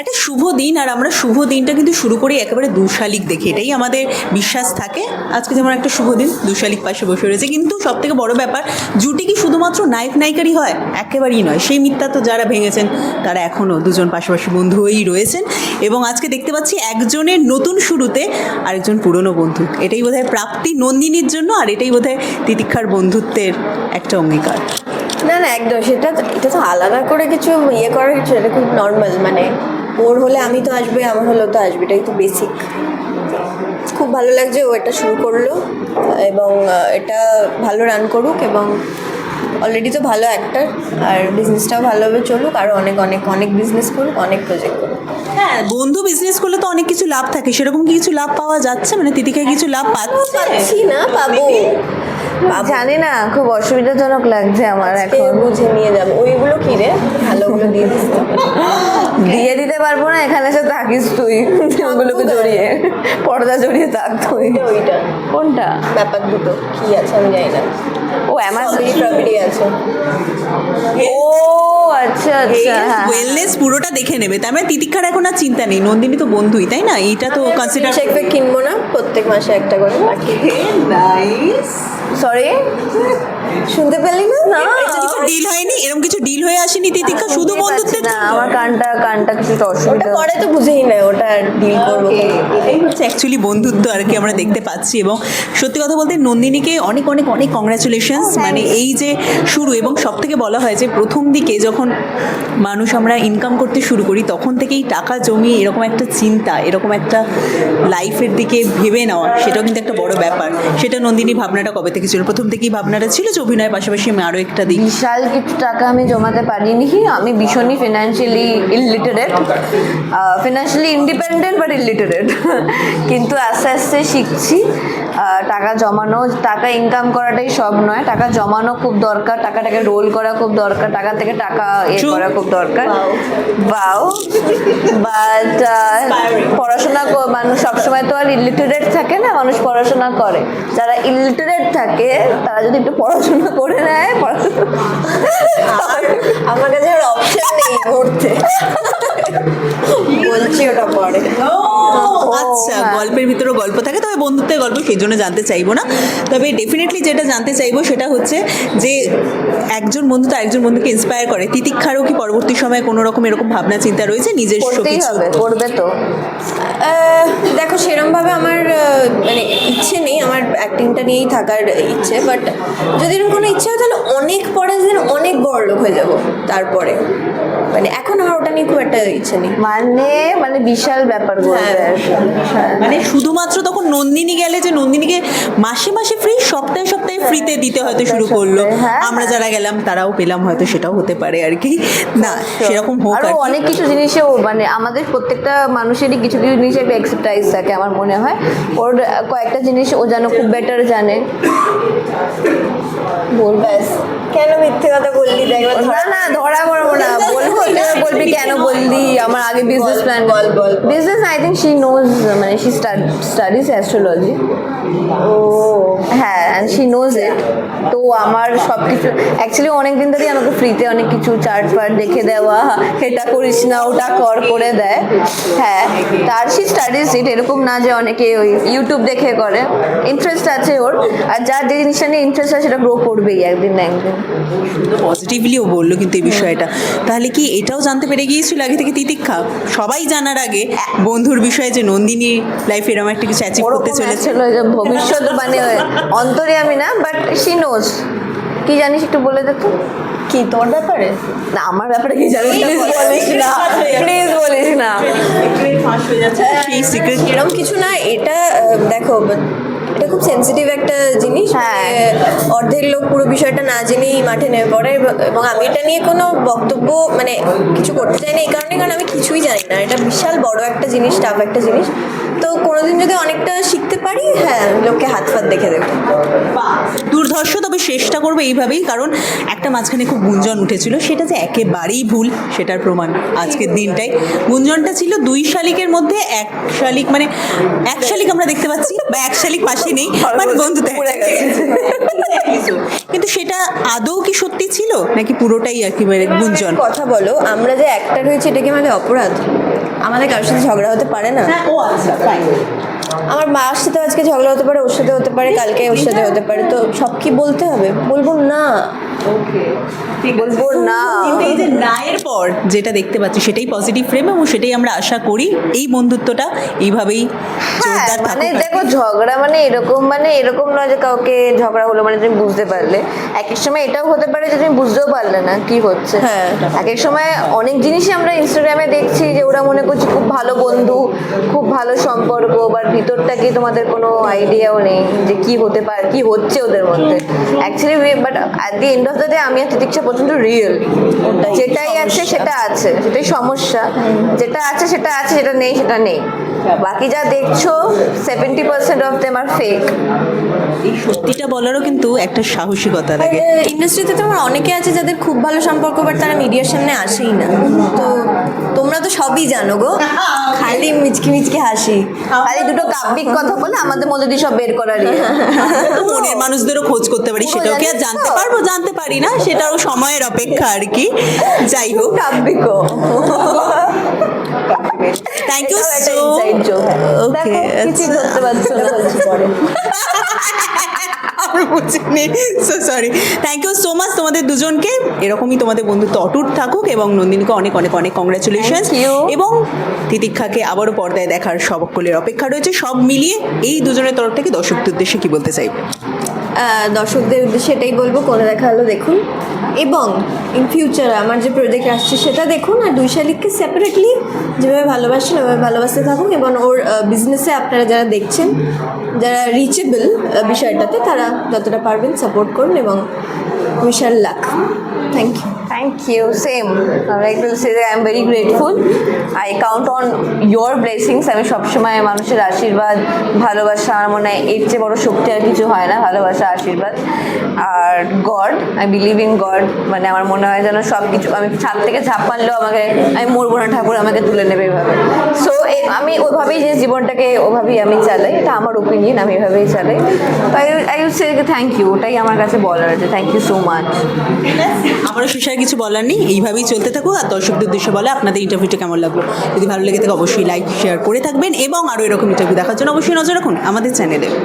একটা শুভ দিন, আর আমরা শুভ দিনটা কিন্তু শুরু করি একেবারে দুশালিক দেখে। এটাই আমাদের বিশ্বাস থাকে। আজকে যেমন একটা শুভ দিন, দুশালিক পাশে বসে রয়েছে। কিন্তু সব থেকে বড় ব্যাপার, জুটি কি শুধুমাত্র নায়ক নায়িকারই হয়? একেবারেই নয়। সেই মিথ্যা তো যারা ভেঙেছেন, তারা এখনও দুজন পাশাপাশি বন্ধু হয়েই রয়েছেন। এবং আজকে দেখতে পাচ্ছি একজনের নতুন শুরুতে আরেকজন পুরনো বন্ধু। এটাই বোধহয় প্রাপ্তি নন্দিনীর জন্য, আর এটাই বোধহয় তিতিক্ষার বন্ধুত্বের একটা অঙ্গীকার। না না একদম সেটা এটা তো আলাদা করে কিছু ইয়ে করার কিছু এটা খুব নর্মাল মানে ওর হলে আমি তো আসবে আমার হলেও তো আসবে এটাই তো বেসিক খুব ভালো লাগছে ও এটা শুরু করল এবং এটা ভালো রান করুক এবং অলরেডি তো ভালো অ্যাক্টার আর বিজনেসটাও ভালোভাবে চলুক আরও অনেক অনেক অনেক বিজনেস করুক অনেক প্রজেক্ট করুক। হ্যাঁ বন্ধু বিজনেস করলে তো অনেক কিছু লাভ থাকে সেরকম কিছু লাভ পাওয়া যাচ্ছে? মানে তিতিকায় কিছু লাভ পাচ্ছে না পাবো। জানি না খুব অসুবিধাজনক লাগছে আমার এখন। বুঝে নিয়ে যাব। ওইগুলো কি রে? ভালোগুলো দিয়ে দিয়ে দিতে পারব না এখানে এসে থাকিস তুই। ওগুলোকে জড়িয়ে পর্দা জড়িয়ে থাক তুই। ওইটা ওইটা। কোনটা? ব্যাপার দুটো কি আছে আমি জানি না। ও অ্যামাজন আছে। ও আচ্ছা আচ্ছা হ্যাঁ ওয়েলনেস পুরোটা দেখে নেবে। তার মানে তিতিক্ষার এখন আর চিন্তা নেই। নন্দিনী তো বন্ধুই তাই না? এটা তো কনসিডার চেক কিনবো না প্রত্যেক মাসে একটা করে। নাইস সরি শুনতে পেলি না? না। ডিল হয়নি? এরকম কিছু ডিল হয়ে আসেনি তিতিক্ষা? শুধু বন্ধুত্বের না আমার কানটা কানটা কিছুটা অসুবিধা পরে তো বুঝেই না ওটা ডিল করব। এটাই হচ্ছে অ্যাকচুয়ালি বন্ধুত্ব আর কি আমরা দেখতে পাচ্ছি এবং সত্যি কথা বলতে নন্দিনীকে অনেক অনেক অনেক কংগ্রাচুলেশনস মানে এই যে শুরু এবং সব থেকে বলা হয় যে প্রথম দিকে যখন মানুষ আমরা ইনকাম করতে শুরু করি তখন থেকেই টাকা জমিয়ে এরকম একটা চিন্তা এরকম একটা লাইফের দিকে ভেবে নেওয়া সেটাও কিন্তু একটা বড় ব্যাপার। সেটা নন্দিনী ভাবনাটা কবে থেকে ছিল? প্রথম থেকেই ভাবনাটা ছিল যে অভিনয়ের পাশাপাশি আমি আরও একটা দিক। বিশাল কিছু টাকা আমি জমাতে পারিনি আমি ভীষণই financially illiterate financially independent but illiterate কিন্তু আস্তে আস্তে শিখছি। টাকা জমানো টাকা ইনকাম করাটাই সব নয়। টাকা জমানো খুব দরকার টাকাটাকে রোল করা খুব দরকার টাকা থেকে টাকা এ করা খুব দরকার। বাও বাট পড়াশোনা মানুষ সবসময় তো আর ইলিটারেট থাকে না মানুষ পড়াশোনা করে। যারা ইলিটারেট থাকে তারা যদি একটু পড়াশোনা করে নেয় পড়াশোনা আমার কাছে আর অপশন নেই ঘুরতে বলছি ওটা পরে। আচ্ছা হ্যাঁ। গল্পের ভিতরে গল্প থাকে তবে বন্ধুত্বের গল্প সেই জন্য জানতে চাইব না। তবে ডেফিনেটলি যেটা জানতে চাইব সেটা হচ্ছে যে একজন বন্ধু তো একজন বন্ধুকে ইন্সপায়ার করে। তিতিক্ষারও কি পরবর্তী সময়ে কোনো রকম এরকম ভাবনা চিন্তা রয়েছে? করতেই হবে করবে তো। দেখো সেরমভাবে আমার মানে ইচ্ছে নেই আমার অ্যাক্টিংটা নিয়েই থাকার ইচ্ছে বাট যদি এরকম কোনো ইচ্ছে হয় তাহলে অনেক পরে যেন অনেক বড় লোক হয়ে যাব তারপরে। মানে এখন আমার ওটা নিয়ে খুব একটা ইচ্ছে নেই। মানে মানে বিশাল ব্যাপার হ্যাঁ। কি। বিশাল। মানে শুধুমাত্র তখন নন্দিনী গেলে যে নন্দিনীকে মাসে মাসে ফ্রি সপ্তাহে সপ্তাহে ফ্রিতে দিতে হয়তো শুরু করল হ্যাঁ। আমরা যারা গেলাম তারাও পেলাম হয়তো সেটাও হতে পারে আর কি না সেরকম হোক আর অনেক কিছু জিনিসেও মানে আমাদের প্রত্যেকটা মানুষেরই কিছু কিছু জিনিসে একটা এক্সারসাইজ থাকে আমার মনে হয় ওর কয়েকটা জিনিস ও যেন খুব বেটার জানে বল ব্যাস কেন মিথ্যে কথা বললি দেখ না না পড়ব না বলব বলবি কেন? বললি আমার আগে বিজনেস প্ল্যান বল, বল। Business I think she knows মানে শি স্টাডিজ অ্যাস্ট্রোলজি ও। হ্যাঁ অ্যান্ড শি নোজ ইট তো আমার সব কিছু অ্যাকচুয়ালি অনেক দিন ধরেই আমাকে ফ্রিতে অনেক কিছু চার্ট ফার্ট দেখে দেওয়া। এটা করিস না ওটা কর করে দেয়। হ্যাঁ তার শি স্টাডিজ ইট এরকম না যে অনেকে ওই ইউটিউব দেখে করে। ইন্টারেস্ট আছে ওর। আর যার যে জিনিসটা নিয়ে ইন্টারেস্ট আছে সেটা গ্রো করবেই একদিন না একদিন। পজিটিভলিও বলল কিন্তু এই বিষয়টা। তাহলে কি এটাও জানতে পেরে গিয়েছিল আগে থেকে তিতিক্ষা? সবাই জানার আগে বন্ধুর বিষয়ে যে নন্দিনী লাইফে এরকম একটা কিছু অ্যাচিভ করতে চলেছে। ভবিষ্যৎ মানে অন্তরে আমি না বাট শি নোজ কি জানিস একটু বলে দে তো কি তোর ব্যাপারে? না আমার ব্যাপারে কি জানিস? প্লিজ বলিস না। প্লিজ বলিস না। সেই সিক্রেট এরকম কিছু না এটা দেখো এটা খুব সেন্সিটিভ একটা জিনিস হ্যাঁ। অর্ধেক লোক পুরো বিষয়টা না জেনেই মাঠে নেমে পড়ে এবং- এবং আমি এটা নিয়ে কোনো বক্তব্য মানে কিছু করতে চাই না এই কারণে কারণ আমি কিছুই জানি না। এটা বিশাল বড় একটা জিনিস টাফ একটা জিনিস। তো কোনোদিন যদি অনেকটা শিখতে পারি হ্যাঁ লোককে হাত ফাত দেখে দেবো। দুর্ধর্ষ তবে চেষ্টা করব এইভাবেই কারণ একটা মাঝখানে খুব গুঞ্জন উঠেছিল। সেটা যে একেবারেই ভুল সেটার প্রমাণ আজকের দিনটাই গুঞ্জনটা ছিল দুই শালিকের মধ্যে এক শালিক মানে এক শালিক আমরা দেখতে পাচ্ছি বা এক শালিক পাশে নেই মানে বন্ধুতে কিন্তু সেটা আদৌ কি সত্যি ছিল নাকি পুরোটাই আর কি মানে গুঞ্জন? কথা বলো আমরা যে একটা রয়েছে এটা কি মানে অপরাধ? আমাদের কারোর সাথে ঝগড়া হতে পারে না? হ্যাঁ ও আচ্ছা আমার মার সাথে আজকে ঝগড়া হতে পারে ওর সাথে হতে পারে কালকে ওর সাথে হতে পারে তো সব কি বলতে হবে? বলব না। ওকে বলব না। কিন্তু এই যে নায়ের পর যেটা দেখতে পাচ্ছি সেটাই পজিটিভ ফ্রেম এবং সেটাই আমরা আশা করি এই বন্ধুত্বটা এইভাবেই হ্যাঁ জোরদার মানে দেখো ঝগড়া মানে এরকম মানে এরকম নয় যে কাউকে ঝগড়া হলো মানে তুমি বুঝতে পারলে। এক এক সময় এটাও হতে পারে যে তুমি বুঝতেও পারলে না কি হচ্ছে। হ্যাঁ। এক এক সময় অনেক জিনিসই আমরা ইনস্টাগ্রামে দেখছি যে ওরা মনে করছে খুব ভালো বন্ধু খুব ভালো সম্পর্ক বা ভিতরটা কি তোমাদের কোনো আইডিয়াও নেই যে কি হতে পারে কি হচ্ছে ওদের মধ্যে। Actually but at the end of the day আমি আর তিতিক্ষা পর্যন্ত রিয়েল যেটাই আছে সেটা আছে সেটাই সমস্যা। যেটা আছে সেটা আছে যেটা নেই সেটা নেই। বাকি যা দেখছ seventy percent of them are fake এই সত্যিটা বলারও কিন্তু একটা সাহসিকতা লাগে। ইন্ডাস্ট্রিতে তোমার অনেকে আছে যাদের খুব ভালো সম্পর্ক বাট তারা মিডিয়ার সামনে আসেই না। তো তোমরা তো সবই জানো গো। খালি মিচকি মিচকি হাসি। খালি দুটো কাব্যিক কথা বলে আমাদের মধ্যে দিয়ে সব বের করার ইয়ে। মনের মানুষদেরও খোঁজ করতে পারি সেটাও কি আর জানতে পারব? জানতে পারি না সেটাও সময়ের অপেক্ষা আর কি। যাই হোক। থ্যাংক ইউ সো ওকে বুঝিনি। So sorry thank you so much তোমাদের দুজনকে। এরকমই তোমাদের বন্ধুত্ব অটুট থাকুক এবং নন্দিনীকে অনেক অনেক অনেক কংগ্রাচুলেশন এবং তিতিক্ষাকে আবারও পর্দায় দেখার সকলের অপেক্ষা রয়েছে। সব মিলিয়ে এই দুজনের তরফ থেকে দর্শকদের উদ্দেশ্যে কি বলতে চাইবে? আহ, দর্শকদের উদ্দেশ্যে এটাই বলব কোনে দেখা হলো দেখুন। এবং ইন ফিউচার আমার যে প্রজেক্ট আসছে সেটা দেখুন, আর দুই শালিককে সেপারেটলি যেভাবে ভালোবাসেন, ওভাবে ভালোবাসতে থাকুন, এবং ওর বিজনেসে আপনারা যারা দেখছেন, যারা রিচেবল বিষয়টাতে, তারা যতটা পারবেন সাপোর্ট করুন, এবং বিশাল lakh thank you thank you same I like to say I am very grateful I count on your blessings আমি সবসময় মানুষের আশীর্বাদ, ভালোবাসা, আমার মনে হয় এর চেয়ে বড় শক্তি আর কিছু হয় না। ভালোবাসা, আশীর্বাদ আর God I believe in God মানে আমার মনে হয় যেন সব কিছু আমি ছাদ থেকে ঝাঁপ মারলেও আমাকে আমি মরবো না, ঠাকুর আমাকে তুলে নেবে এভাবে। সো আমি ওভাবেই যে জীবনটাকে ওভাবেই আমি চালাই। এটা আমার ওপিনিয়ন আমি এভাবেই চালাই। আই সে থ্যাংক ইউ ওটাই আমার কাছে বলার আছে থ্যাংক ইউ সো মাচ আমারও আর কিছু বলার নেই, এইভাবেই চলতে থাকুক আর দর্শকদের উদ্দেশ্যে বলে আপনাদের ইন্টারভিউটা কেমন লাগল? যদি ভালো লেগে থাকে অবশ্যই লাইক শেয়ার করে থাকবেন এবং আরও এরকম ইন্টারভিউ দেখার জন্য অবশ্যই নজর রাখুন আমাদের চ্যানেলে